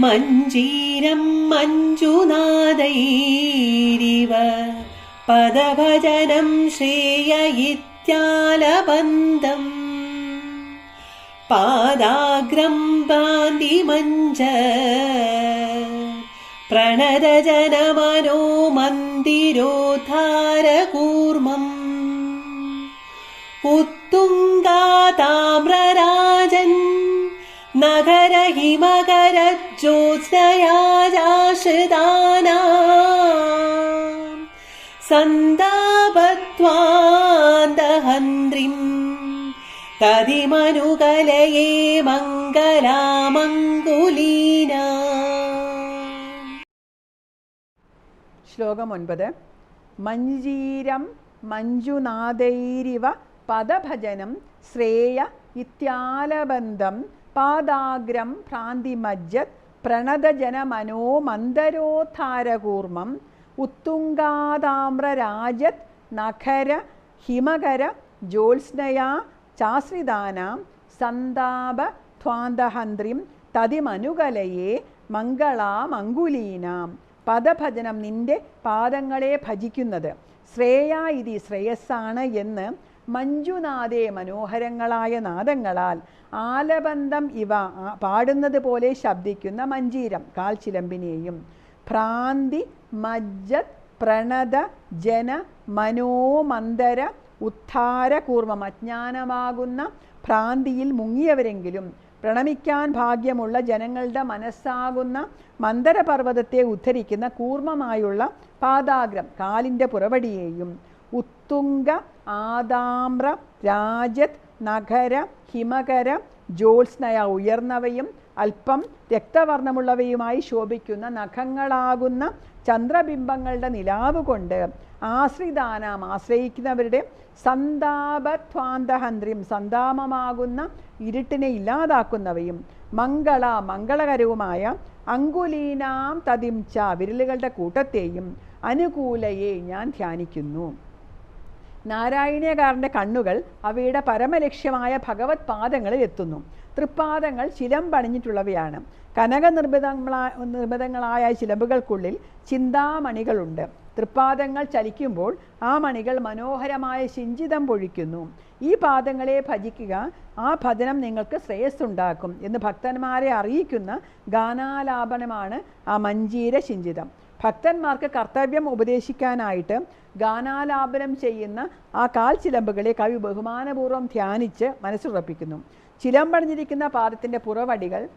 മഞ്ജീരം മഞ്ജുനാദൈരിവ പദഭജനം ശ്രേയ ഇത്യാലബന്ധം പാദാഗ്രം ഭാന്തിമഞ്ച പ്രണതജനമനോ മന്ദിരോധാരകൂർമ്മം ഉത്തുംഗാതാമ്ര नगरहिमकरज्योत्स्नयाजाश्रिताना सन्दापत्वान्दहन्त्रिम् तदिमनुकलये मङ्गलामङ्गुलीना ശ്ലോകം ഒൻപത് മഞ്ജീരം മഞ്ജുനാഥൈരിവ പദഭജനം ശ്രേയ ഇത്യാലബന്ധം പാദാഗ്രം ഭ്രാന്തിമജ്ജത് പ്രണതജനമനോ മന്ദരോധാരകൂർമ്മം ഉത്തുംഗാതാമ്രരാജത് നഖര ഹിമകര ജ്യോത്സ്നയാ ചാശ്രിതാനാം സന്താപ ധ്വാന്തഹന്ത്രിം തതിമനുകലയെ മംഗളാമങ്കുലീനാം. പദഭജനം നിന്റെ പാദങ്ങളെ ഭജിക്കുന്നത്. ശ്രേയ ഇതി ശ്രേയസ്സാണ് എന്ന് മഞ്ജുനാഥേ മനോഹരങ്ങളായ നാദങ്ങളാൽ ആലബന്ധം ഇവ പാടുന്നത് പോലെ ശബ്ദിക്കുന്ന മഞ്ജീരം കാൽച്ചിലമ്പിനെയും. ഭ്രാന്തി മജ്ജത് പ്രണത ജന മനോമന്ദര ഉദ്ധാര കൂർമ്മം അജ്ഞാനമാകുന്ന ഭ്രാന്തിയിൽ മുങ്ങിയവരെങ്കിലും പ്രണമിക്കാൻ ഭാഗ്യമുള്ള ജനങ്ങളുടെ മനസ്സാകുന്ന മന്ദരപർവതത്തെ ഉദ്ധരിക്കുന്ന കൂർമ്മമായുള്ള പാദാഗ്രം കാലിന്റെ പുറവടിയെയും ഉത്തുംഗ ആദാമ്ര രാജത് നഗര ഹിമകര ജ്യോത്സ്നയ ഉയർന്നവയും അല്പം രക്തവർണമുള്ളവയുമായി ശോഭിക്കുന്ന നഖങ്ങളാകുന്ന ചന്ദ്രബിംബങ്ങളുടെ നിലാവ് കൊണ്ട് ആശ്രിതാനാം ആശ്രയിക്കുന്നവരുടെ സന്താപധ്വാന്തഹന്ത്രിയും സന്താപമാകുന്ന ഇരുട്ടിനെ ഇല്ലാതാക്കുന്നവയും മംഗള മംഗളകരവുമായ അങ്കുലീനാം തതിംച വിരലുകളുടെ കൂട്ടത്തെയും അനുകൂലയെ ഞാൻ ധ്യാനിക്കുന്നു. നാരായണീയകാരന്റെ കണ്ണുകൾ അവയുടെ പരമലക്ഷ്യമായ ഭഗവത് പാദങ്ങളിൽ എത്തുന്നു. തൃപ്പാദങ്ങൾ ചിലമ്പണിഞ്ഞിട്ടുള്ളവയാണ് കനക നിർമ്മിതങ്ങളായ ചിലമ്പുകൾക്കുള്ളിൽ ചിന്താമണികളുണ്ട്. തൃപ്പാദങ്ങൾ ചലിക്കുമ്പോൾ ആ മണികൾ മനോഹരമായ ശിഞ്ചിതം പൊഴിക്കുന്നു. ഈ പാദങ്ങളെ ഭജിക്കുക ആ ഭജനം നിങ്ങൾക്ക് ശ്രേയസ്സുണ്ടാക്കും എന്ന് ഭക്തന്മാരെ അറിയിക്കുന്ന ഗാനാലാപനമാണ് ആ മഞ്ജീര ശിഞ്ചിതം. ഭക്തന്മാർക്ക് കർത്തവ്യം ഉപദേശിക്കാനായിട്ട് ഗാനാലാപനം ചെയ്യുന്ന ആ കാൽ ചിലമ്പുകളെ കവി ബഹുമാനപൂർവം ധ്യാനിച്ച് മനസ്സുറപ്പിക്കുന്നു. ചിലമ്പണിഞ്ഞിരിക്കുന്ന പാദത്തിന്റെ പുറവടികൾ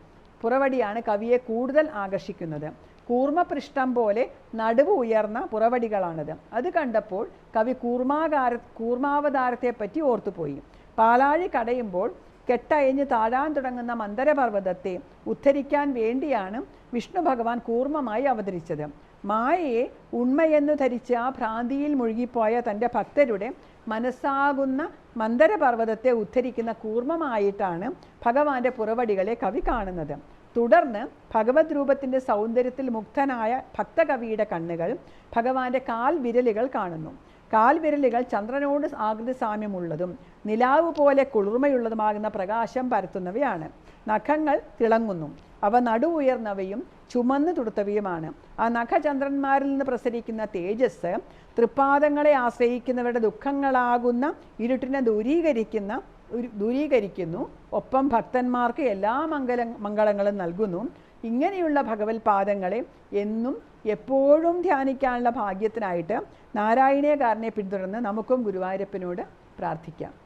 പുറവടിയാണ് കവിയെ കൂടുതൽ ആകർഷിക്കുന്നത്. കൂർമ്മപൃഷ്ഠം പോലെ നടുവ് ഉയർന്ന പുറവടികളാണിത്. അത് കണ്ടപ്പോൾ കവി കൂർമാകാര കൂർമാവതാരത്തെപ്പറ്റി ഓർത്തുപോയി. പാലാഴി കടയുമ്പോൾ കെട്ടയഞ്ഞ് താഴാൻ തുടങ്ങുന്ന മന്ദരപർവതത്തെ ഉദ്ധരിക്കാൻ വേണ്ടിയാണ് വിഷ്ണു ഭഗവാൻ കൂർമ്മമായി അവതരിച്ചത്. മായയെ ഉണ്മയെന്നു ധരിച്ച് ആ ഭ്രാന്തിയിൽ മുഴുകിപ്പോയ തന്റെ ഭക്തരുടെ മനസ്സാകുന്ന മന്ദരപർവതത്തെ ഉദ്ധരിക്കുന്ന കൂർമ്മമായിട്ടാണ് ഭഗവാന്റെ പുറവടികളെ കവി കാണുന്നത്. തുടർന്ന് ഭഗവത് രൂപത്തിന്റെ സൗന്ദര്യത്തിൽ മുക്തനായ ഭക്തകവിയുടെ കണ്ണുകൾ ഭഗവാന്റെ കാൽ വിരലുകൾ കാണുന്നു. കാൽ വിരലുകൾ ചന്ദ്രനോട് ആകൃതി സാമ്യമുള്ളതും നിലാവ് പോലെ കുളിർമയുള്ളതുമാകുന്ന പ്രകാശം പരത്തുന്നവയാണ്. നഖങ്ങൾ തിളങ്ങുന്നു. അവ നടു ഉയർന്നവയും ചുമന്നു തുടുത്തവയുമാണ്. ആ നഖചന്ദ്രന്മാരിൽ നിന്ന് പ്രസരിക്കുന്ന തേജസ് തൃപ്പാദങ്ങളെ ആശ്രയിക്കുന്നവരുടെ ദുഃഖങ്ങളാകുന്ന ഇരുട്ടിനെ ദൂരീകരിക്കുന്ന ദൂരീകരിക്കുന്നു. ഒപ്പം ഭക്തന്മാർക്ക് എല്ലാ മംഗല മംഗളങ്ങളും നൽകുന്നു. ഇങ്ങനെയുള്ള ഭഗവത് പാദങ്ങളെ എന്നും എപ്പോഴും ധ്യാനിക്കാനുള്ള ഭാഗ്യത്തിനായിട്ട് നാരായണീയകാരനെ പിന്തുടർന്ന് നമുക്കും ഗുരുവായൂരപ്പനോട് പ്രാർത്ഥിക്കാം.